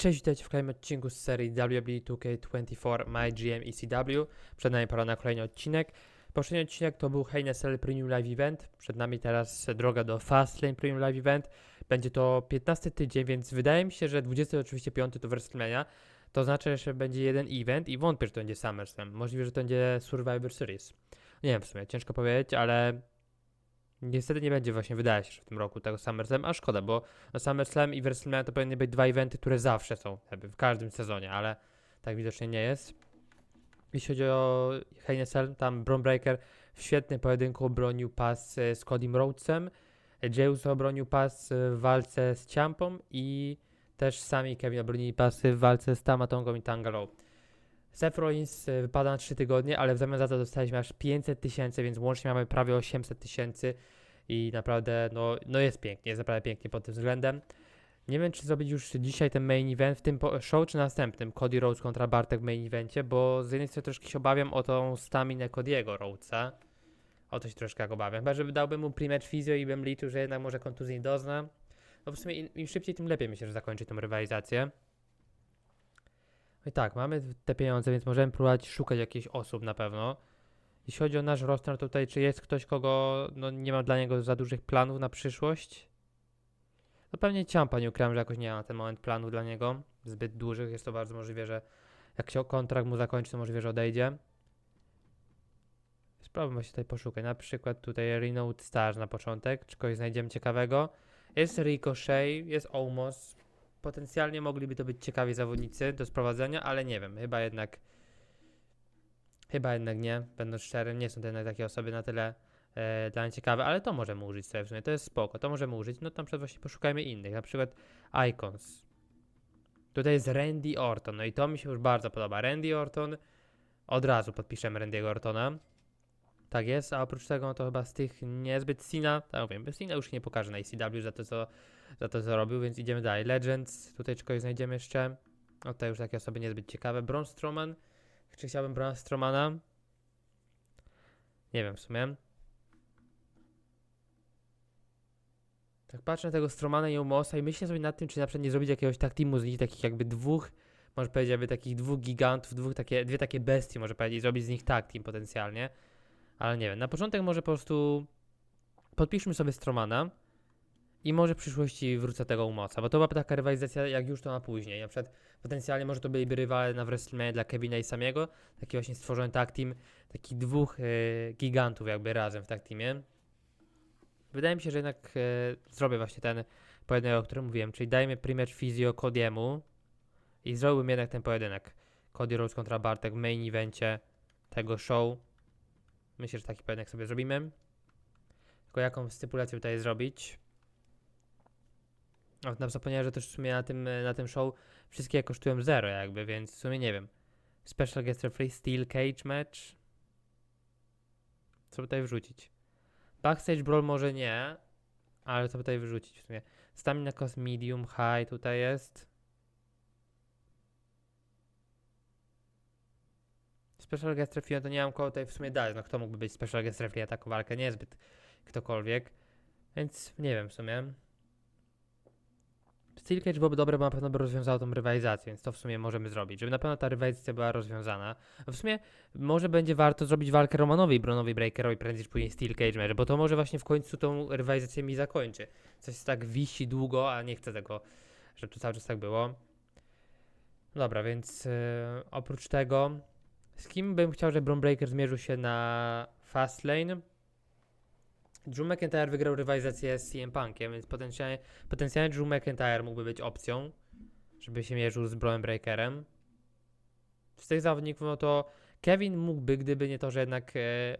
Cześć, witajcie w kolejnym odcinku z serii WWE 2K24 My GM ECW. Przed nami pora na kolejny odcinek. Poprzedni odcinek to był Cell Premium Live Event. Przed nami teraz droga do Fastlane Premium Live Event. Będzie to 15 tydzień, więc wydaje mi się, że 20 oczywiście 5 to WrestleMania. To znaczy, że będzie jeden event i wątpię, że to będzie SummerSlam. Możliwe, że to będzie Survivor Series. Nie wiem w sumie, ciężko powiedzieć, ale niestety nie będzie właśnie, wydaje się, że w tym roku tego SummerSlam, a szkoda, bo no SummerSlam i WrestleMania to powinny być dwa eventy, które zawsze są jakby w każdym sezonie, ale tak widocznie nie jest. Jeśli chodzi o Hell in a Cell, tam Braun Breaker w świetnym pojedynku obronił pas e, z Codym Rhodesem, James obronił pas e, w walce z Ciampą i też sami Kevin obronili pasy w walce z Tamatongą i Tangalow. Seth Rollins e, wypada na 3 tygodnie, ale w zamian za to dostaliśmy aż 500 tysięcy, więc łącznie mamy prawie 800 tysięcy i naprawdę, no, no jest pięknie, jest naprawdę pięknie pod tym względem. Nie wiem, czy zrobić już dzisiaj ten main event w tym show, czy następnym. Cody Rhodes kontra Bartek w main evencie, bo z jednej strony troszkę się obawiam o tą staminę Cody'ego Rhodesa. O to się troszkę jak obawiam. Chyba, żeby dałbym mu pre-match fizjo i bym liczył, że jednak może kontuzji nie dozna. No w sumie im, im szybciej, tym lepiej myślę, że zakończy tą rywalizację. No i tak, mamy te pieniądze, więc możemy próbować szukać jakichś osób na pewno. Jeśli chodzi o nasz roster tutaj, czy jest ktoś, kogo no, nie mam dla niego za dużych planów na przyszłość? No pewnie Ciampa, nie ukrywam, że jakoś nie mam na ten moment planów dla niego zbyt dużych. Jest to bardzo możliwe, że jak się kontrakt mu zakończy, to możliwe, że odejdzie. Spróbujmy się tutaj poszukać. Na przykład tutaj Renowned Stars na początek. Czy kogoś znajdziemy ciekawego? Jest Ricochet, jest Omos. Potencjalnie mogliby to być ciekawi zawodnicy do sprowadzenia, ale nie wiem. Chyba jednak Chyba jednak nie, będąc szczerym, nie są to jednak takie osoby na tyle e, dla mnie ciekawe, ale to możemy użyć sobie w sumie, to jest spoko, to możemy użyć. No tam przed właśnie poszukajmy innych, na przykład Icons. Tutaj jest Randy Orton, no i to mi się już bardzo podoba. Randy Orton, od razu podpiszemy Randy'ego Ortona. Tak jest, a oprócz tego to chyba z tych niezbyt Cena, tak wiem, Cena już nie pokaże na ECW za to, co, za to, co robił, więc idziemy dalej. Legends, tutaj czy kogoś znajdziemy jeszcze. O, tutaj już takie osoby niezbyt ciekawe. Braun Strowman, czy chciałbym Braun Strowmana? Nie wiem w sumie. Tak patrzę na tego Stromana i Umosa i myślę sobie nad tym, czy na przykład nie zrobić jakiegoś tak teamu z nich, takich jakby dwóch, może powiedzieć, jakby takich dwóch gigantów, dwóch takie, dwie takie bestie, może powiedzieć, zrobić z nich tag team potencjalnie. Ale nie wiem, na początek może po prostu podpiszmy sobie Stromana i może w przyszłości wrócę tego Umosa, bo to byłaby taka rywalizacja jak już to na później. Na przykład potencjalnie może to byliby rywale na WrestleMania dla Kevina i Samiego, taki właśnie stworzony tag team, takich dwóch e, gigantów jakby razem w tag teamie. Wydaje mi się, że jednak e, zrobię właśnie ten pojedynek, o którym mówiłem, czyli dajmy primer fizjo Cody'emu i zrobiłbym jednak ten pojedynek. Cody Rhodes kontra Bartek w main evencie tego show. Myślę, że taki pojedynek sobie zrobimy. Tylko jaką stypulację tutaj zrobić? Zapomniałem, że też w sumie na tym, e, na tym show wszystkie kosztują zero jakby, więc w sumie nie wiem. Special guest referee, steel cage match. Co tutaj wrzucić? Backstage brawl może nie, ale co tutaj wrzucić w sumie? Stamina cost medium, high tutaj jest. Special guest referee, no to nie mam kogo tutaj w sumie dać. No kto mógłby być special guest referee taką walkę? Niezbyt ktokolwiek. Więc nie wiem w sumie. Steel Cage byłoby dobre, bo na pewno by rozwiązało tą rywalizację, więc to w sumie możemy zrobić, żeby na pewno ta rywalizacja była rozwiązana. W sumie może będzie warto zrobić walkę Romanowi Bronowi Breakerowi prędzej czy później Steel Cage match, bo to może właśnie w końcu tą rywalizację mi zakończy. Coś tak wisi długo, a nie chcę tego, żeby to cały czas tak było. Dobra, więc yy, oprócz tego, z kim bym chciał, żeby Bron Breaker zmierzył się na Fastlane? Drew McIntyre wygrał rywalizację z CM Punkiem, więc potencjalnie, potencjalnie Drew McIntyre mógłby być opcją, żeby się mierzył z Braun Breakerem. Z tych zawodników, no to Kevin mógłby, gdyby nie to, że jednak, e,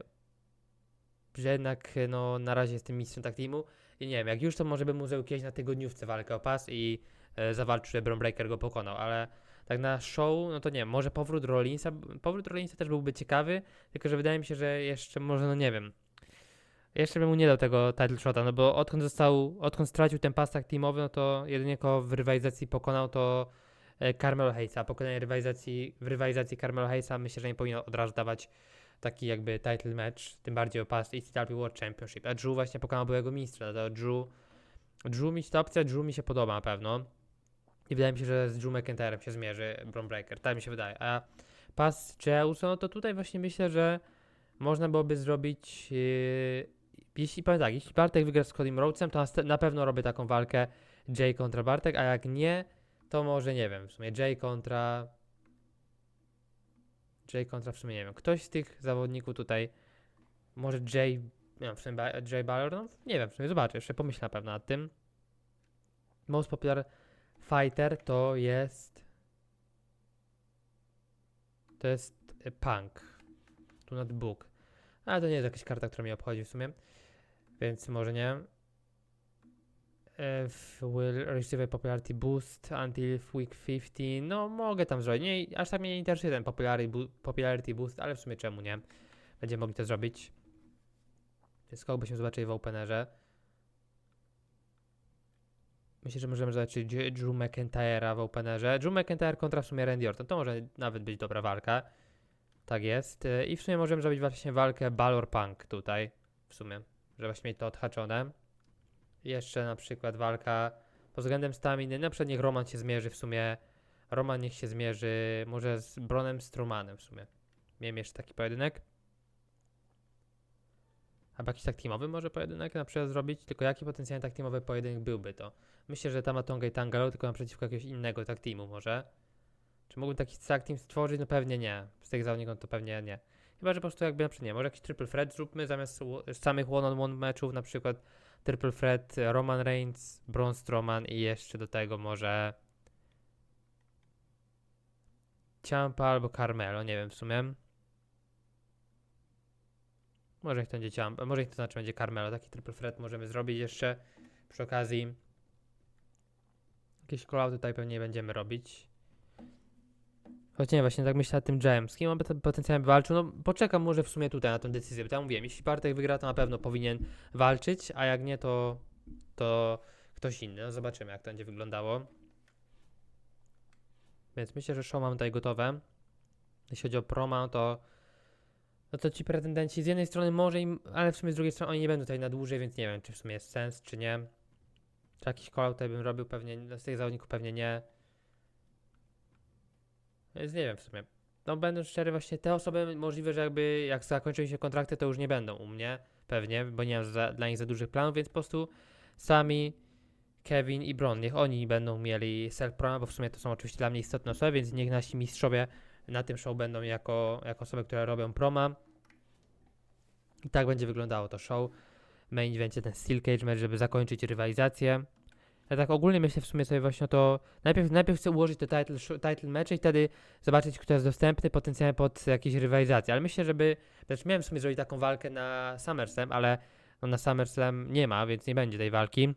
że jednak e, no, na razie jest tym mistrzem tak teamu. I nie wiem, jak już to może by mu kiedyś na tygodniówce walkę o pas i e, zawalczył, że Braun Breaker go pokonał, ale tak na show, no to nie wiem, może powrót Rollinsa, powrót Rollinsa też byłby ciekawy, tylko że wydaje mi się, że jeszcze może, no nie wiem, jeszcze bym mu nie dał tego title shota, no bo odkąd został, odkąd stracił ten pas tak teamowy, no to jedynie kogo w rywalizacji pokonał to e, Carmelo Hayesa. Pokonanie rywalizacji, w rywalizacji Carmelo Hayesa myślę, że nie powinno od razu dawać taki jakby title match, tym bardziej o pas ECW World Championship. A Drew właśnie pokonał byłego mistrza, dlatego Drew, Drew mi ta opcja Drew mi się podoba na pewno. I wydaje mi się, że z Drew McIntyrem się zmierzy Braun Breaker. Tak mi się wydaje. A pas czy Uso, no to tutaj właśnie myślę, że można byłoby zrobić. Yy, jeśli powiem tak, jeśli Bartek wygra z Codym Rhodesem, to na pewno robię taką walkę Jay kontra Bartek, a jak nie, to może nie wiem, w sumie Jay kontra. Jay kontra w sumie nie wiem. Ktoś z tych zawodników tutaj. Może Jay. Nie wiem, w sumie Jay Balor? No, nie wiem, w sumie zobaczę, jeszcze pomyślę na pewno nad tym. Most Popular Fighter to jest. To jest Punk. Tu nad Book. Ale to nie jest jakaś karta, która mnie obchodzi w sumie. Więc może nie. If will receive a popularity boost until week 15. No, mogę tam zrobić. Nie, aż tak mnie nie interesuje ten popularity, boost, ale w sumie czemu nie? Będziemy mogli to zrobić. Kogo byśmy zobaczyli w Openerze? Myślę, że możemy zobaczyć Dr- Drew McIntyre'a w Openerze. Drew McIntyre kontra w sumie Randy Orton. To może nawet być dobra walka. Tak jest. Y, I w sumie możemy zrobić właśnie walkę Balor Punk tutaj. W sumie. Żeby właśnie mieć to odhaczone. Jeszcze na przykład walka pod względem staminy. Na przykład niech Roman się zmierzy w sumie. Roman niech się zmierzy może z Bronem Strowmanem w sumie. Miałem jeszcze taki pojedynek. Albo jakiś tak teamowy może pojedynek na przykład zrobić, tylko jaki potencjalnie tak teamowy pojedynek byłby to? Myślę, że Tamatonga i Tangalo, tylko naprzeciwko jakiegoś innego tak teamu może. Czy mógłbym taki tak team stworzyć? No pewnie nie. Z tych zawodników to pewnie nie. Chyba, że po prostu jakby na przykład nie, może jakiś triple threat zróbmy zamiast samych one-on-one meczów, na przykład triple threat Roman Reigns, Braun Strowman i jeszcze do tego może Ciampa albo Carmelo, nie wiem w sumie. Może niech to będzie Ciampa, może niech to znaczy będzie Carmelo, taki triple threat możemy zrobić jeszcze przy okazji. Jakieś call tutaj pewnie będziemy robić. Choć nie, właśnie tak myślę nad tym Jamem. Z kim on potencjalnie walczył? No poczekam może w sumie tutaj na tę decyzję, bo tak jak mówiłem, jeśli Bartek wygra, to na pewno powinien walczyć, a jak nie, to, to ktoś inny. No zobaczymy, jak to będzie wyglądało. Więc myślę, że show mam tutaj gotowe. Jeśli chodzi o promo, to no to ci pretendenci z jednej strony może im, ale w sumie z drugiej strony oni nie będą tutaj na dłużej, więc nie wiem, czy w sumie jest sens, czy nie. Czy jakiś call tutaj bym robił pewnie, z tych zawodników pewnie nie. Więc nie wiem w sumie. No będę szczery, właśnie te osoby możliwe, że jakby jak zakończą się kontrakty, to już nie będą u mnie, pewnie, bo nie mam za, dla nich za dużych planów, więc po prostu sami Kevin i Bron, niech oni będą mieli self promo, bo w sumie to są oczywiście dla mnie istotne osoby, więc niech nasi mistrzowie na tym show będą jako, jako osoby, które robią proma. I tak będzie wyglądało to show. Main evencie ten Steel Cage match, żeby zakończyć rywalizację. Ja tak ogólnie myślę w sumie sobie właśnie o to, najpierw, najpierw chcę ułożyć te title, title mecze i wtedy zobaczyć, kto jest dostępny potencjalnie pod jakieś rywalizacje. Ale myślę, żeby, znaczy miałem w sumie zrobić taką walkę na SummerSlam, ale no na SummerSlam nie ma, więc nie będzie tej walki.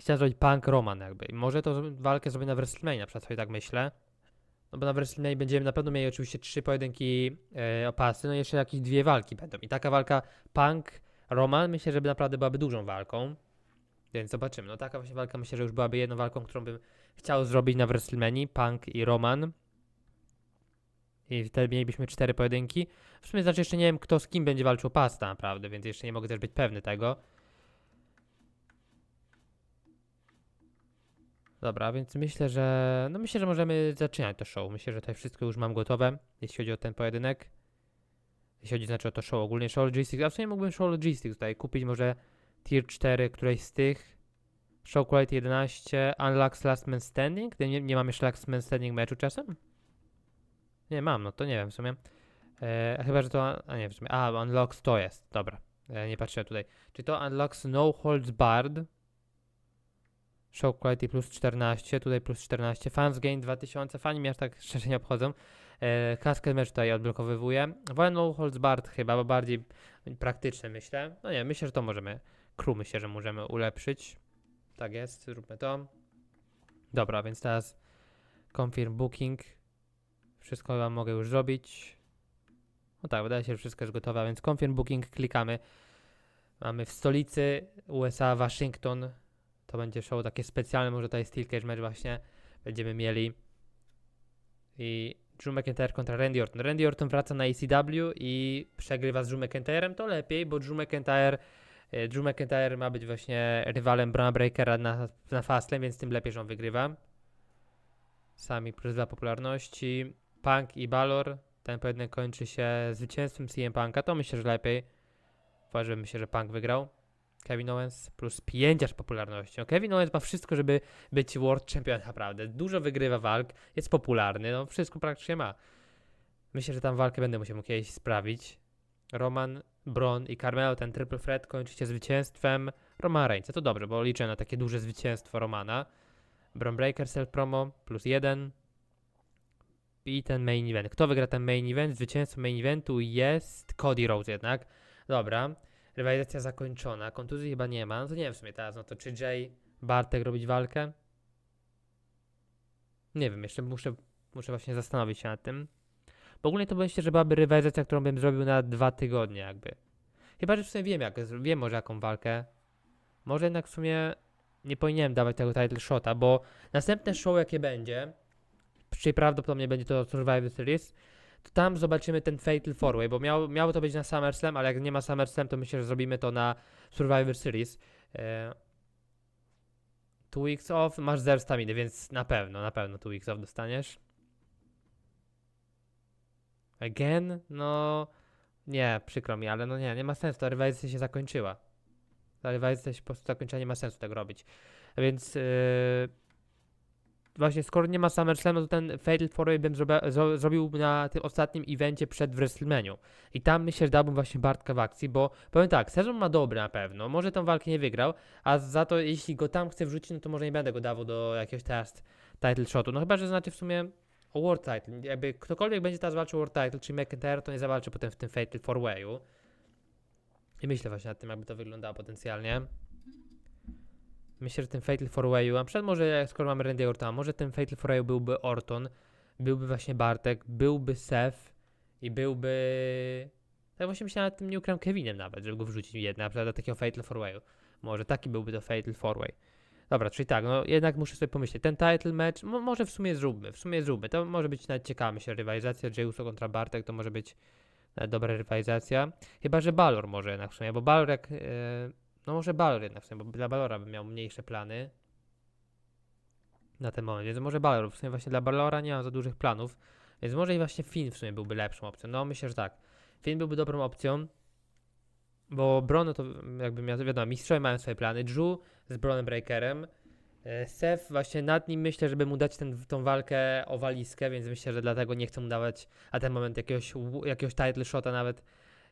Chciałem zrobić Punk Roman jakby. I może to walkę zrobię na WrestleMania, na przykład sobie tak myślę. No bo na WrestleMania będziemy na pewno mieli oczywiście trzy pojedynki pasy, no i jeszcze jakieś dwie walki będą. I taka walka Punk Roman myślę, że by naprawdę byłaby dużą walką. Więc zobaczymy. No taka właśnie walka myślę, że już byłaby jedną walką, którą bym chciał zrobić na WrestleMania. Punk i Roman. I wtedy mielibyśmy cztery pojedynki. W sumie znaczy jeszcze nie wiem, kto z kim będzie walczył o pas tak naprawdę, więc jeszcze nie mogę też być pewny tego. Dobra, więc myślę, że. No myślę, że możemy zaczynać to show. Myślę, że tutaj wszystko już mam gotowe, jeśli chodzi o ten pojedynek. Jeśli chodzi znaczy o to show, ogólnie show logistics. A w sumie mógłbym show logistics tutaj kupić może tier 4, którejś z tych. Show quality 11, Unlocks Last Man Standing. Nie, nie mam jeszcze Last Man Standing meczu czasem? Nie mam, no to nie wiem w sumie. E, chyba, że to. A nie, w sumie. A, Unlocks to jest. Dobra. E, nie patrzę tutaj. Czy to Unlocks No Holds Barred? Show Quality plus 14, tutaj plus 14. Fans Gain 2000. Fani mnie aż tak szczerze nie obchodzą. E, Match tutaj odblokowywuję. Wolę No Holds Barred chyba, bo bardziej praktyczne myślę. No nie, myślę, że to możemy. Crew myślę, że możemy ulepszyć. Tak jest, zróbmy to. Dobra, więc teraz confirm booking. Wszystko chyba mogę już zrobić. No tak, wydaje się, że wszystko jest gotowe, więc confirm booking klikamy. Mamy w stolicy USA Waszyngton. To będzie show takie specjalne, może tutaj Steel Cage match właśnie będziemy mieli. I Drew McIntyre kontra Randy Orton. Randy Orton wraca na ECW i przegrywa z Drew McIntyrem, to lepiej, bo Drew McIntyre Drew McIntyre ma być właśnie rywalem Brona Breakera na, na Fastlane, więc tym lepiej, że on wygrywa. Sami plus dwa popularności. Punk i Balor. Ten pojedynek kończy się zwycięstwem CM Punka. To myślę, że lepiej. Uważam się, że Punk wygrał. Kevin Owens plus 5 aż popularnością. Kevin Owens ma wszystko, żeby być World Champion naprawdę. Dużo wygrywa walk, jest popularny, no wszystko praktycznie ma. Myślę, że tam walkę będę musiał mu kiedyś sprawić. Roman, Bron i Carmelo, ten triple threat kończy się zwycięstwem Romana Reignsa. To dobrze, bo liczę na takie duże zwycięstwo Romana. Bron Breaker, self promo, plus jeden. I ten main event. Kto wygra ten main event? Zwycięzcą main eventu jest Cody Rhodes jednak. Dobra. Rywalizacja zakończona. Kontuzji chyba nie ma. No to nie wiem w sumie teraz, no to czy Jay Bartek robić walkę? Nie wiem, jeszcze muszę, muszę właśnie zastanowić się nad tym. Ogólnie to myślę, że byłaby rywalizacja, którą bym zrobił na dwa tygodnie jakby. Chyba, że w sumie wiem, jak, wiem może jaką walkę. Może jednak w sumie nie powinienem dawać tego title shota, bo następne show jakie będzie, czyli prawdopodobnie będzie to Survivor Series, to tam zobaczymy ten Fatal 4 bo miało, miało to być na SummerSlam, ale jak nie ma SummerSlam, to myślę, że zrobimy to na Survivor Series. E, two weeks off, masz zero staminy, więc na pewno, na pewno two weeks off dostaniesz. Again? No, nie, przykro mi, ale no nie, nie ma sensu, ta rywalizacja się zakończyła. Ta rywalizacja się po prostu zakończyła, nie ma sensu tego robić. Więc yy, właśnie skoro nie ma SummerSlamu, to ten Fatal 4 bym zro, zrobił na tym ostatnim evencie przed WrestleMania. I tam myślę, że dałbym właśnie Bartka w akcji, bo powiem tak, sezon ma dobry na pewno, może tą walkę nie wygrał, a za to jeśli go tam chcę wrzucić, no to może nie będę go dawał do jakiegoś teraz title shotu. No chyba, że znaczy w sumie o World Title. Jakby ktokolwiek będzie teraz walczył o World Title, czy McIntyre, to nie zawalczy potem w tym Fatal 4-wayu. I myślę właśnie nad tym, jakby to wyglądało potencjalnie. Myślę, że ten Fatal 4-wayu, a przed może, skoro mamy Randy Ortona, może ten Fatal 4-wayu byłby Orton, byłby właśnie Bartek, byłby Seth i byłby... Tak właśnie myślałem nad tym nie ukrem Kevinem nawet, żeby go wrzucić jednak, na przykład do takiego Fatal 4-wayu. Może taki byłby to Fatal 4-way. Dobra, czyli tak, no jednak muszę sobie pomyśleć, ten title match, mo- może w sumie zróbmy, w sumie zróbmy, to może być nawet ciekawa, myślę, rywalizacja Jey Uso kontra Bartek, to może być dobra rywalizacja, chyba, że Balor może jednak w sumie, bo Balor jak, e, no może Balor jednak w sumie, bo dla Balora bym miał mniejsze plany na ten moment, więc może Balor, w sumie właśnie dla Balora nie mam za dużych planów, więc może i właśnie Finn w sumie byłby lepszą opcją, no myślę, że tak, Finn byłby dobrą opcją, bo Brono to jakby miał, wiadomo, mistrzowie mają swoje plany, Drew z Bronem Breakerem, E, Seth właśnie nad nim myślę, żeby mu dać ten, tą walkę o walizkę, więc myślę, że dlatego nie chcę mu dawać na ten moment jakiegoś, jakiegoś title shota nawet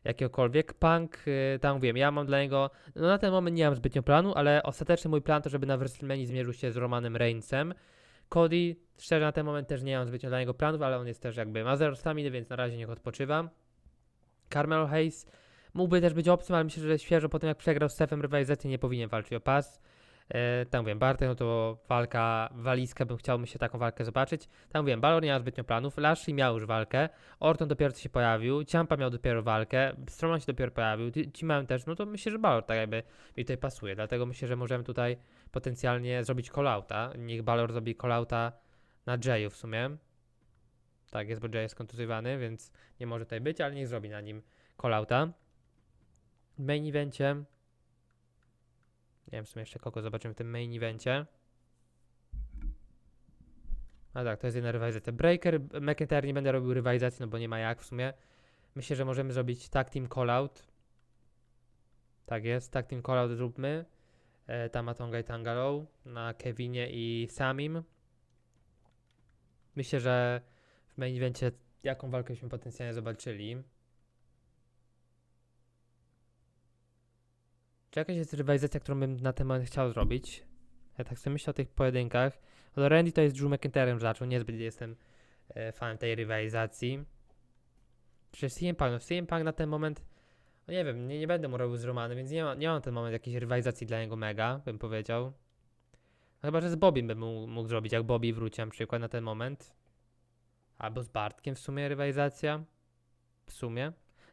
jakiegokolwiek. Punk, y, tam wiem, ja mam dla niego, no na ten moment nie mam zbytnio planu, ale ostateczny mój plan to, żeby na WrestleMania zmierzył się z Romanem Reignsem. Cody, szczerze na ten moment też nie mam zbytnio dla niego planów, ale on jest też jakby ma zero więc na razie niech odpoczywa. Carmelo Hayes mógłby też być opcją, ale myślę, że świeżo po tym jak przegrał z Sefem rywalizację nie powinien walczyć o pas. E, tam wiem, Bartek, no to walka, walizkę, bym chciał się taką walkę zobaczyć. Tam wiem, Balor nie ma zbytnio planów, Lashley miał już walkę, Orton dopiero co się pojawił, Ciampa miał dopiero walkę, Strowman się dopiero pojawił, ci- ci mają też, no to myślę, że Balor tak jakby mi tutaj pasuje, dlatego myślę, że możemy tutaj potencjalnie zrobić call-outa, niech Balor zrobi call-outa na Jayu w sumie. Tak jest, bo Jay jest kontuzjowany, więc nie może tutaj być, ale niech zrobi na nim call-outa. Main evencie nie wiem w sumie jeszcze kogo zobaczymy w tym main evencie. A tak, to jest jedna rywalizacja. Breaker, McIntyre nie będę robił rywalizacji, no bo nie ma jak w sumie. Myślę, że możemy zrobić tag team call-out. Tak jest, tag team call-out zróbmy. E, Tamatonga i Tangalow na Kevinie i Samim. Myślę, że w main evencie jaką walkę byśmy potencjalnie zobaczyli. Czy jakaś jest rywalizacja, którą bym na moment chciał zrobić? Ja tak sobie myślę o tych pojedynkach. No Randy to jest Drew McIntyre'em zaczął, niezbyt jestem e, fanem tej rywalizacji. Czy CM Punk? No CM Punk na ten moment, no nie wiem, nie, nie będę mu robił z Romanem, więc nie, ma, nie mam na ten moment jakiejś rywalizacji dla niego mega, bym powiedział. No chyba, że z Bobim bym mógł, mógł zrobić, jak Bobby wróci na przykład na ten moment. Albo z Bartkiem w sumie rywalizacja. W sumie.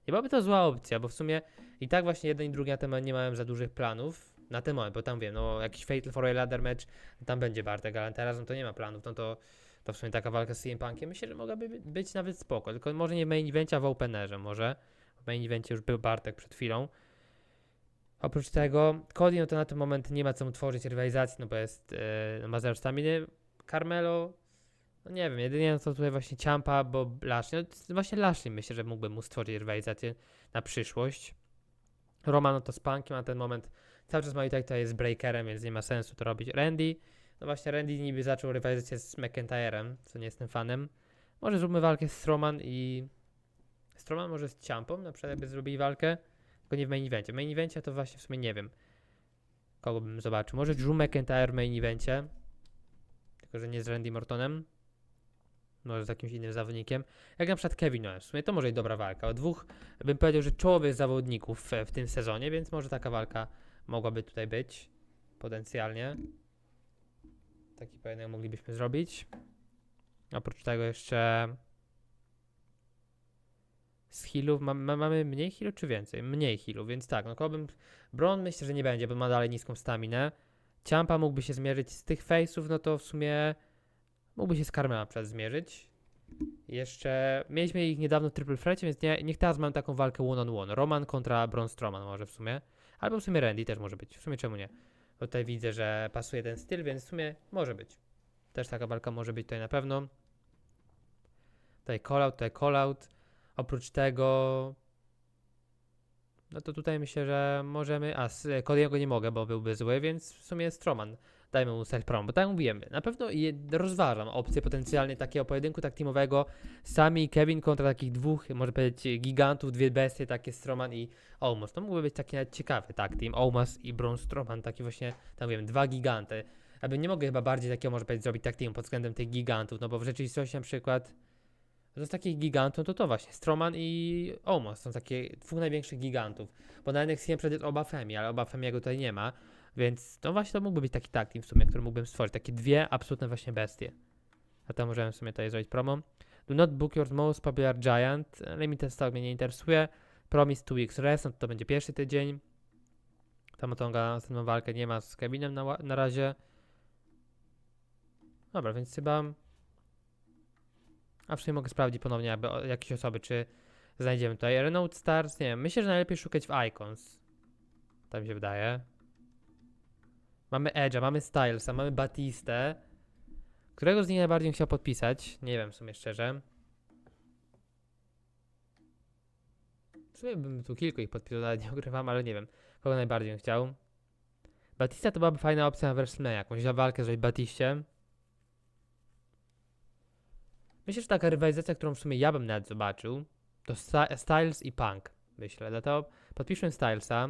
Nie byłaby to zła opcja, bo w sumie i tak właśnie jeden i drugi na moment nie miałem za dużych planów. Na ten moment, bo tam wiem, no jakiś Fatal 4 Ladder Match, tam będzie Bartek, ale teraz no to nie ma planów, no to, to w sumie taka walka z CM Punkiem myślę, że mogłaby by- być nawet spoko, tylko może nie w main evencie, a w openerze może. W main evencie już był Bartek przed chwilą. Oprócz tego, Cody no to na ten moment nie ma co mu tworzyć rywalizacji, no bo jest, yy, ma zero staminy. Carmelo, No nie wiem, jedynie co tutaj właśnie Ciampa, bo Lashley, no właśnie Lashley myślę, że mógłby mu stworzyć rywalizację na przyszłość. Roman no to z Punkiem na ten moment cały czas ma i tak to jest breakerem, więc nie ma sensu to robić. Randy, no właśnie Randy niby zaczął rywalizację z McIntyrem, co nie jestem fanem. Może zróbmy walkę z Strowman i... Strowman może z Ciampą, na przykład jakby zrobili walkę, tylko nie w main evencie. W main evencie to właśnie w sumie nie wiem, kogo bym zobaczył. Może Drew McIntyre w main evencie, tylko że nie z Randy Mortonem. Może z jakimś innym zawodnikiem. Jak na przykład Kevin Owens. W sumie to może i dobra walka. O dwóch bym powiedział, że czołowych zawodników w, tym sezonie, więc może taka walka mogłaby tutaj być. Potencjalnie. Taki pojedynek moglibyśmy zrobić. Oprócz tego jeszcze z healów ma, ma, mamy mniej healów czy więcej? Mniej healów, więc tak, no kołbym Bron myślę, że nie będzie, bo ma dalej niską staminę. Ciampa mógłby się zmierzyć z tych face'ów, no to w sumie mógłby się z Carmela przed zmierzyć. Jeszcze mieliśmy ich niedawno w Triple Threacie, więc nie, niech teraz mam taką walkę one on one. Roman kontra Braun Strowman może w sumie. Albo w sumie Randy też może być. W sumie czemu nie? Bo tutaj widzę, że pasuje ten styl, więc w sumie może być. Też taka walka może być tutaj na pewno. Tutaj call-out, tutaj call-out. Oprócz tego... No to tutaj myślę, że możemy... A, Cody'ego nie mogę, bo byłby zły, więc w sumie Stroman. Dajmy mu self promo, bo tak mówiłem, na pewno rozważam opcję potencjalnie takiego pojedynku tak teamowego. Sami Kevin kontra takich dwóch, może powiedzieć, gigantów, dwie bestie, takie Stroman i Omos. To mógłby być taki nawet ciekawy tak team. Omos i Braun Stroman, taki właśnie, tam wiem, dwa giganty. Aby nie mogę chyba bardziej takiego, może powiedzieć, zrobić tak team pod względem tych gigantów, no bo w rzeczywistości na przykład no z takich gigantów to to właśnie Stroman i Omos są takie dwóch największych gigantów. Bo na NXT przecież jest Oba Femi, ale Oba Femiego tutaj nie ma. Więc to właśnie to mógłby być taki tag team w sumie, który mógłbym stworzyć. Takie dwie absolutne właśnie bestie. A to możemy w sumie tutaj zrobić promo. Do not book your most popular giant. Limited stock mnie nie interesuje. Promise two weeks rest, no to, będzie pierwszy tydzień. Tamotonga następną walkę nie ma z Kevinem na, na razie. Dobra, więc chyba... A sumie mogę sprawdzić ponownie aby jakieś osoby, czy znajdziemy tutaj. Renault Stars, nie wiem, myślę, że najlepiej szukać w Icons. Tak mi się wydaje. Mamy Edge'a, mamy Stylesa, mamy Batistę. Którego z nich najbardziej chciał podpisać? Nie wiem w sumie szczerze. W sumie bym tu kilku ich podpisał, nawet nie ukrywam, ale nie wiem. Kogo najbardziej bym chciał. Batista to byłaby fajna opcja na WrestleMania. Jakąś walkę zrobić Batiście. Myślę, że taka rywalizacja, którą w sumie ja bym nawet zobaczył, to Styles i Punk. Myślę, dlatego podpiszmy Stylesa.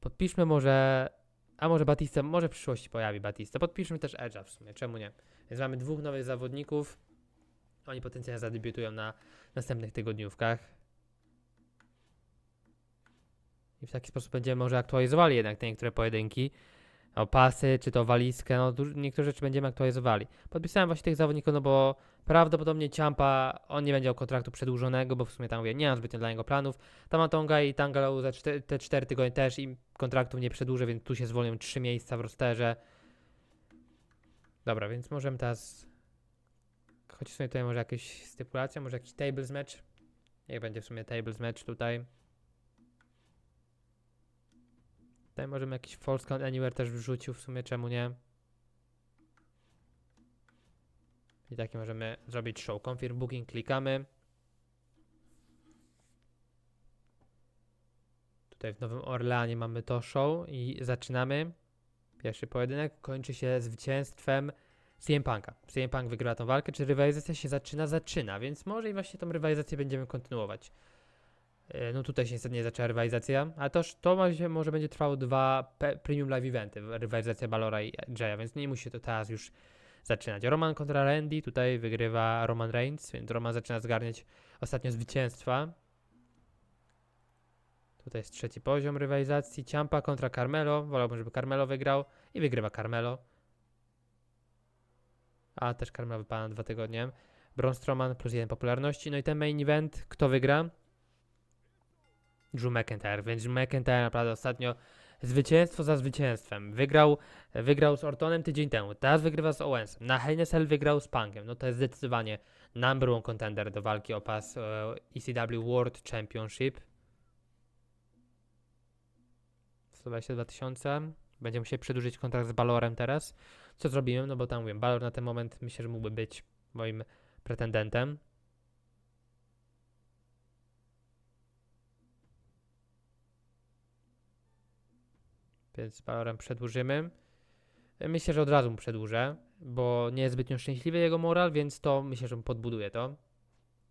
Podpiszmy może a może Batista, może w przyszłości pojawi Batista. Podpiszmy też Edge'a w sumie, czemu nie? Więc mamy dwóch nowych zawodników. Oni potencjalnie zadebiutują na następnych tygodniówkach. I w taki sposób będziemy może aktualizowali jednak te niektóre pojedynki. O pasy, czy to walizkę, no niektóre rzeczy będziemy aktualizowali. Podpisałem właśnie tych zawodników, no bo prawdopodobnie Ciampa, on nie będzie miał kontraktu przedłużonego, bo w sumie tam mówię, nie mam zbytnio dla niego planów. Tamatonga i Tangalo za te 4 tygodnie też im kontraktów nie przedłużę, więc tu się zwolnią 3 miejsca w rosterze. Dobra, więc możemy teraz. Choć w sumie tutaj może jakaś stypulacja, może jakiś tables match. Niech będzie w sumie tables match tutaj. Tutaj możemy jakiś False Count Anywhere też wrzucił w sumie, czemu nie? I taki możemy zrobić show. Confirm booking, klikamy. Tutaj w Nowym Orleanie mamy to show i zaczynamy. Pierwszy pojedynek kończy się zwycięstwem CM Punka. CM Punk wygrywa tą walkę. Czy rywalizacja się zaczyna? Zaczyna, więc może i właśnie tą rywalizację będziemy kontynuować. E, No tutaj się niestety nie zaczęła rywalizacja, ale to, to może, może będzie trwało dwa premium live eventy, rywalizacja Balora i Jaya, więc nie musi się to teraz już zaczynać. Roman kontra Randy, tutaj wygrywa Roman Reigns, więc Roman zaczyna zgarniać ostatnio zwycięstwa. Tutaj jest trzeci poziom rywalizacji. Ciampa kontra Carmelo. Wolałbym, żeby Carmelo wygrał. I wygrywa Carmelo. A też Carmelo wypada dwa tygodnie. Braun Strowman plus jeden popularności. No i ten main event, kto wygra? Drew McIntyre. Więc Drew McIntyre naprawdę ostatnio zwycięstwo za zwycięstwem. Wygrał, wygrał z Ortonem tydzień temu. Teraz wygrywa z Owensem. Na Hell wygrał z Punkiem. No to jest zdecydowanie number one contender do walki o pas e, ECW World Championship. 122 tysiące. Będzie musiał przedłużyć kontrakt z Balorem teraz. co zrobiłem, no bo tam mówię, Balor na ten moment myślę, że mógłby być moim pretendentem. Więc Balorem przedłużymy. Myślę, że od razu mu przedłużę, bo nie jest zbytnio szczęśliwy jego moral, więc to myślę, że mu podbuduje to.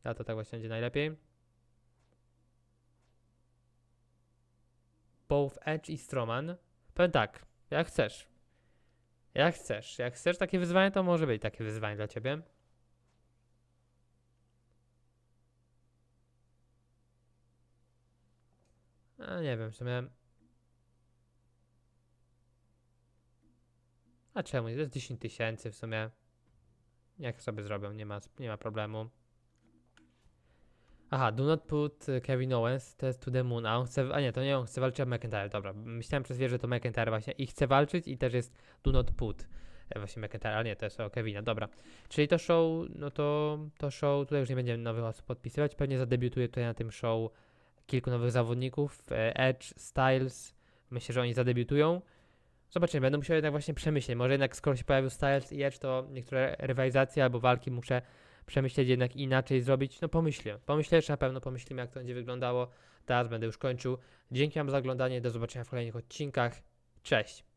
A to tak właśnie będzie najlepiej. Both Edge i Strowman. Powiem tak, jak chcesz. Jak chcesz. Jak chcesz takie wyzwanie, to może być takie wyzwanie dla ciebie. A nie wiem, w sumie. A czemu? To jest 10 tysięcy w sumie. Jak sobie zrobią, nie ma, nie ma problemu. Aha, do not put Kevin Owens, to jest to the moon, a on chce, a nie, to nie on chce walczyć, a McIntyre, dobra. Myślałem przez chwilę, że to McIntyre właśnie i chce walczyć i też jest do not put. e, Właśnie McIntyre, ale nie, to jest o Kevina, dobra. Czyli to show, no to, to show, tutaj już nie będziemy nowych osób podpisywać, pewnie zadebiutuje tutaj na tym show kilku nowych zawodników, e, Edge, Styles, myślę, że oni zadebiutują. Zobaczymy, będę musiał jednak właśnie przemyśleć, może jednak skoro się pojawił Styles i Edge, to niektóre rywalizacje albo walki muszę przemyśleć jednak inaczej zrobić, no pomyślę. Pomyślę jeszcze na pewno, pomyślimy jak to będzie wyglądało. Teraz będę już kończył. Dzięki Wam za oglądanie, do zobaczenia w kolejnych odcinkach. Cześć!